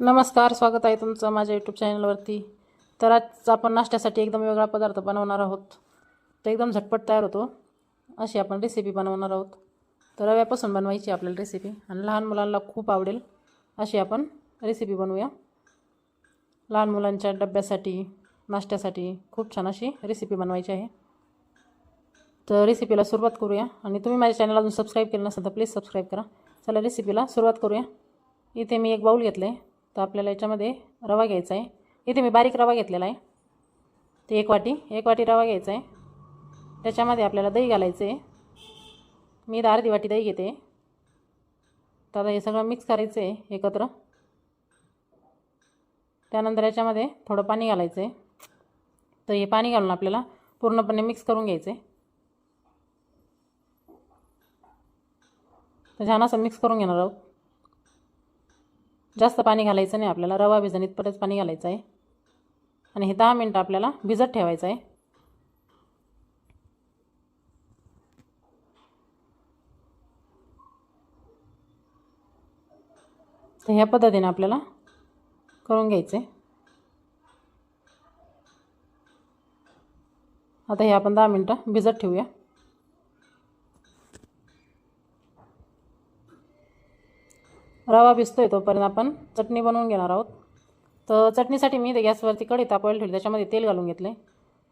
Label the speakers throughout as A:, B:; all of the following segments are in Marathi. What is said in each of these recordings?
A: नमस्कार स्वागत आहे तुमचं माझ्या यूट्यूब चॅनलवरती तर आज आपण नाश्त्यासाठी एकदम वेगळा पदार्थ बनवणार आहोत. तो एकदम झटपट तयार होतो. अशी आपण रेसिपी बनवणार आहोत. तर रव्यापासून बनवायची आपल्याला रेसिपी आणि लहान मुलांना खूप आवडेल. अशी आपण रेसिपी बनवूया. लहान मुलांच्या डब्यासाठी नाश्त्यासाठी खूप छान अशी रेसिपी बनवायची आहे. तर रेसिपीला सुरुवात करूया. आणि तुम्ही माझ्या चॅनल अजून सबस्क्राईब केलं नसेल तर प्लीज सबस्क्राईब करा. चला रेसिपीला सुरुवात करूया. इथे मी एक बाऊल घेतलं आहे तर आपल्याला याच्यामध्ये रवा घ्यायचा आहे. इथे मी बारीक रवा घेतलेला आहे. ते एक वाटी एक वाटी रवा घ्यायचा आहे. त्याच्यामध्ये आपल्याला दही घालायचं आहे. मी इथं अर्धी वाटी दही घेते. तर आता हे सगळं मिक्स करायचं आहे एकत्र. त्यानंतर याच्यामध्ये थोडं पाणी घालायचं आहे. तर हे पाणी घालून आपल्याला पूर्णपणे मिक्स करून घ्यायचं आहे. तर छान असं मिक्स करून घेणार आहोत. जास्त पाणी घालायचं नाही आपल्याला. रवा भिजणीत इथपर्यंत पाणी घालायचं आहे. आणि हे दहा मिनटं आपल्याला भिजत ठेवायचं आहे. तर ह्या पद्धतीने आपल्याला करून घ्यायचं. आहे आता हे आपण दहा मिनटं भिजत ठेवूया. रवा भिजतोय तोपर्यंत आपण चटणी बनवून घेणार आहोत. तर चटणीसाठी मी इथे गॅसवरती कढी तापवायला ठेवली त्याच्यामध्ये तेल घालून घेतले.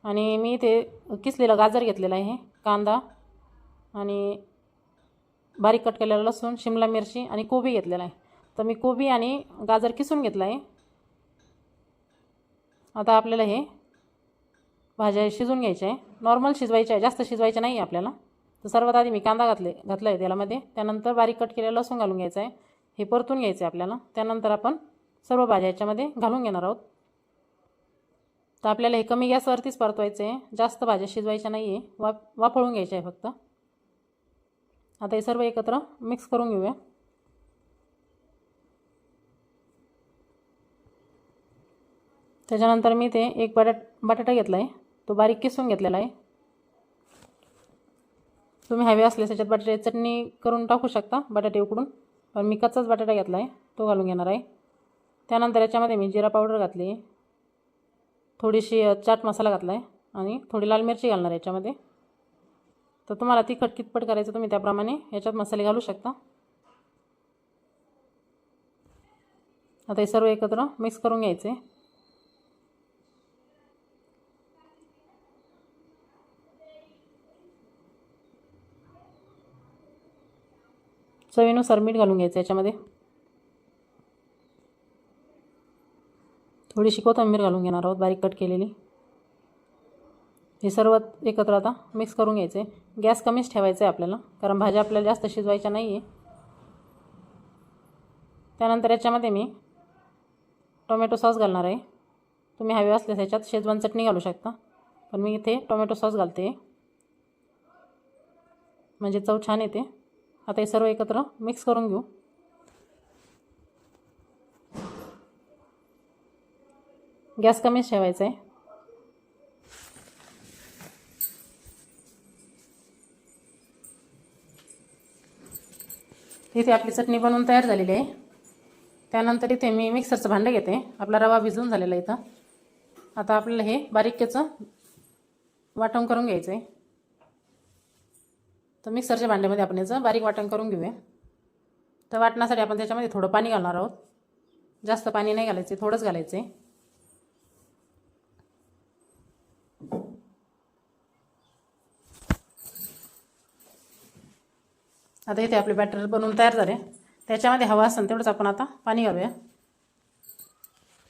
A: आणि मी इथे किसलेलं गाजर घेतलेलं आहे कांदा आणि बारीक कट केलेलं लसूण शिमला मिरची आणि कोबी घेतलेला आहे. तर मी कोबी आणि गाजर किसून घेतलं आहे. आता आपल्याला हे भाज्या शिजून घ्यायच्या आहे. नॉर्मल शिजवायच्या आहे जास्त शिजवायच्या नाही आहे आपल्याला. तर सर्वात आधी मी कांदा घातले घातला आहे तेलामध्ये. त्यानंतर बारीक कट केलेलं लसूण घालून घ्यायचं आहे. हे परतून घ्यायचं आहे आपल्याला. त्यानंतर आपण सर्व भाज्या याच्यामध्ये घालून घेणार आहोत. तर आपल्याला हे कमी गॅसवरतीच परतवायचं आहे जास्त भाज्या शिजवायच्या नाही आहे वा वाफळून घ्यायच्या आहे फक्त. आता हे सर्व एकत्र मिक्स करून घेऊया. त्याच्यानंतर मी ते एक बटाट बटाटा घेतला आहे तो बारीक किसून घेतलेला आहे. तुम्ही हवे असल्यास त्याच्यात बटाट्याची चटणी करून टाकू शकता बटाटे उकडून. पण मी कच्चाच बटाटा घेतला आहे तो घालून घेणार आहे. त्यानंतर याच्यामध्ये मी जिरा पावडर घातली आहे थोडीशी चाट मसाला घातला आहे आणि थोडी लाल मिरची घालणार आहे याच्यामध्ये. तर तुम्हाला तिखट कितपट करायचं तुम्ही त्याप्रमाणे याच्यात मसाले घालू शकता. आता हे सर्व एकत्र मिक्स करून घ्यायचे. चवीनुसार मीठ घालून घ्यायचं याच्यामध्ये. थोडीशी कोथंबीर घालून घेणार आहोत बारीक कट केलेली. हे सर्व एकत्र आता मिक्स करून घ्यायचे. गॅस कमीच ठेवायचा आहे आपल्याला कारण भाज्या आपल्याला जास्त शिजवायच्या नाही आहे त्यानंतर याच्यामध्ये मी टोमॅटो सॉस घालणार आहे. तुम्ही हवे असल्यास याच्यात शेजवान चटणी घालू शकता पण मी इथे टोमॅटो सॉस घालते. म्हणजे चव छान येते. आता हे सर्व एकत्र मिक्स करून घेऊ. गॅस कमीच ठेवायचा आहे इथे आपली चटणी बनवून तयार झालेली आहे. त्यानंतर इथे मी मिक्सरचं भांडं घेते. आपला रवा भिजून झालेला इथं. आता आपल्याला हे बारीकेचं वाटण करून घ्यायचं आहे तर मिक्सरच्या भांड्यामध्ये आपण याचं बारीक वाटण करून घेऊया. तर वाटण्यासाठी आपण त्याच्यामध्ये थोडं पाणी घालणार आहोत. जास्त पाणी नाही घालायचे थोडंच घालायचे. आता इथे आपले बॅटर बनवून तयार झाले. त्याच्यामध्ये हवा असेल तेवढंच आपण आता पाणी घालूया.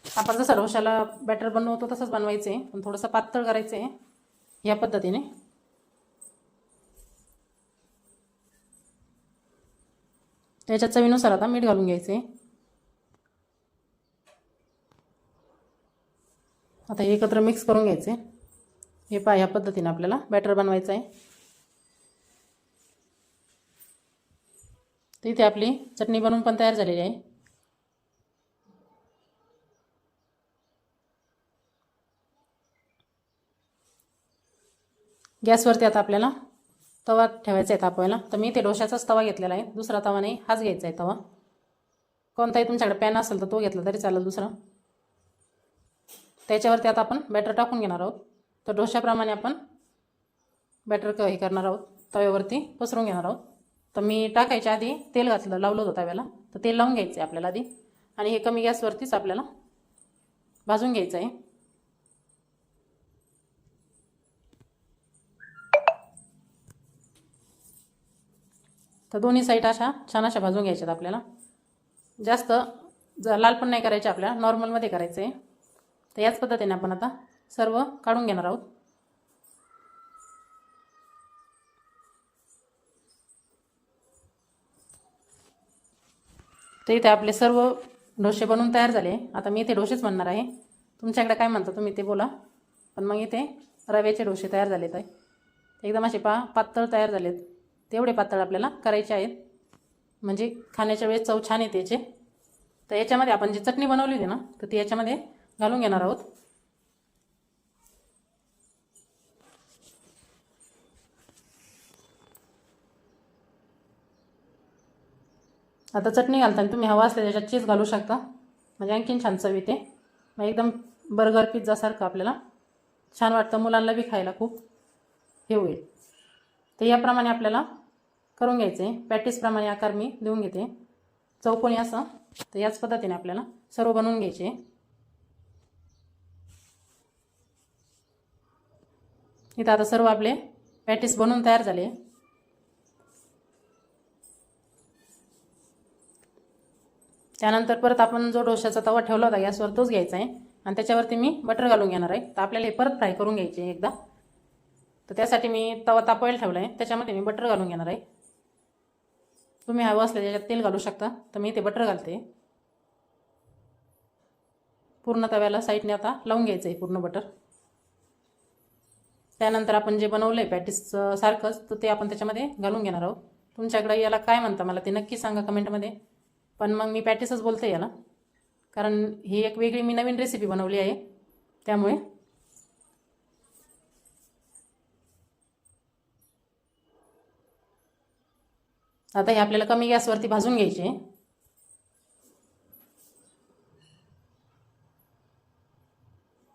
A: आपण जसं रोशाला बॅटर बनवतो तसंच बनवायचं आहे पण थोडंसं पातळ करायचं आहे या पद्धतीने. त्याच्या चवीनुसार आता मीठ घालून घ्यायचं आहे आता हे एकत्र मिक्स करून घ्यायचे हे पहा ह्या पद्धतीने आपल्याला बॅटर बनवायचं आहे तर इथे आपली चटणी बनवून पण तयार झालेली आहे. गॅसवरती आता आपल्याला तवा ठेवायचा आहे तापवायला. तर मी ते डोशाचाच तवा घेतलेला आहे. दुसरा तवा नाही. हाच घ्यायचा आहे तवा. कोणताही तुमच्याकडे पॅन असेल तर तो घेतला तरी चालेल दुसरा. त्याच्यावरती आता आपण बॅटर टाकून घेणार आहोत. तर डोश्याप्रमाणे आपण बॅटर क हे करणार आहोत. तव्यावरती पसरून घेणार आहोत. तर मी टाकायच्या आधी तेल घातलं लावलं होतं तव्याला. तर तेल लावून घ्यायचं आहे आपल्याला आधी. आणि हे कमी गॅसवरतीच आपल्याला भाजून घ्यायचं आहे. तर दोन्ही साईड अशा छान अशा भाजून घ्यायच्यात आपल्याला. जास्त ज लाल पण नाही करायचे आपल्याला नॉर्मलमध्ये करायचं आहे तर याच पद्धतीने आपण आता सर्व काढून घेणार आहोत. तर इथे आपले सर्व डोसे बनवून तयार झाले. आता मी इथे डोसेच म्हणणार आहे. तुमच्याकडे काय म्हणता तुम्ही ते बोला. पण मग इथे रव्याचे डोसे तयार झालेत आहे. एकदम असे पा पातळ तयार झालेत. तेवढे पातळ आपल्याला करायचे आहेत. म्हणजे खाण्याच्या वेळेस चव छान येते याचे. तर याच्यामध्ये आपण जी चटणी बनवली होती ना तर ती याच्यामध्ये घालून घेणार आहोत. आता चटणी घालताना तुम्ही हवा असल्या त्याच्यात चीज घालू शकता. म्हणजे आणखीन छान चव येते. मग एकदम बर्गर पिझ्झासारखं आपल्याला छान वाटतं. मुलांना बी खायला खूप हे होईल. तर याप्रमाणे आपल्याला करून घ्यायचे. पॅटीसप्रमाणे आकार मी देऊन घेते. चौकोनी असं तर याच पद्धतीने आपल्याला सर्व बनवून घ्यायचे. इथं आता सर्व आपले पॅटीस बनवून तयार झाले. त्यानंतर परत आपण जो डोशाचा तवा ठेवला होता गॅसवर तोच घ्यायचा आहे. आणि त्याच्यावरती मी बटर घालून घेणार आहे. तर आपल्याला हे परत फ्राय करून घ्यायचे एकदा. तर त्यासाठी मी तवा तापवायला ठेवला आहे त्याच्यामध्ये मी बटर घालून घेणार आहे. तुम्ही हवं असलं त्याच्यात तेल घालू शकता. तर मी इथे बटर घालते. पूर्ण तव्याला साईडने आता लावून घ्यायचं आहे पूर्ण बटर त्यानंतर आपण जे बनवलं आहे पॅटीस सारखंच तर ते आपण त्याच्यामध्ये घालून घेणार आहोत. तुमच्याकडे याला काय म्हणता मला ते नक्की सांगा कमेंटमध्ये पण मग मी पॅटिसच बोलते याला. कारण ही एक वेगळी मी नवीन रेसिपी बनवली आहे. त्यामुळे आता हे आपल्याला कमी गॅसवरती भाजून घ्यायचे.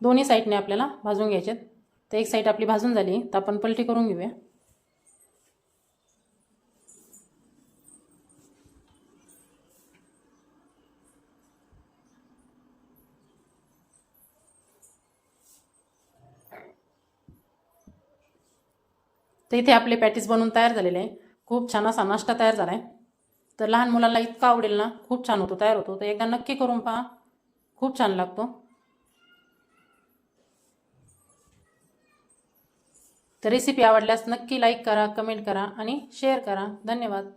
A: दोन्ही साईडने आपल्याला भाजून घ्यायचे तर एक साईड आपली भाजून झाली तर आपण पलटी करून घेऊया. तर इथे आपले पॅटीस बनवून तयार झालेले आहे. खूप छान असा नाश्ता तयार झाला आहे तर लहान मुलांना इतका आवडेल ना खूप छान होतो तयार होतो. तर एकदा नक्की करून पहा. खूप छान लागतो. तर रेसिपी आवडल्यास नक्की लाईक करा कमेंट करा आणि शेअर करा. धन्यवाद.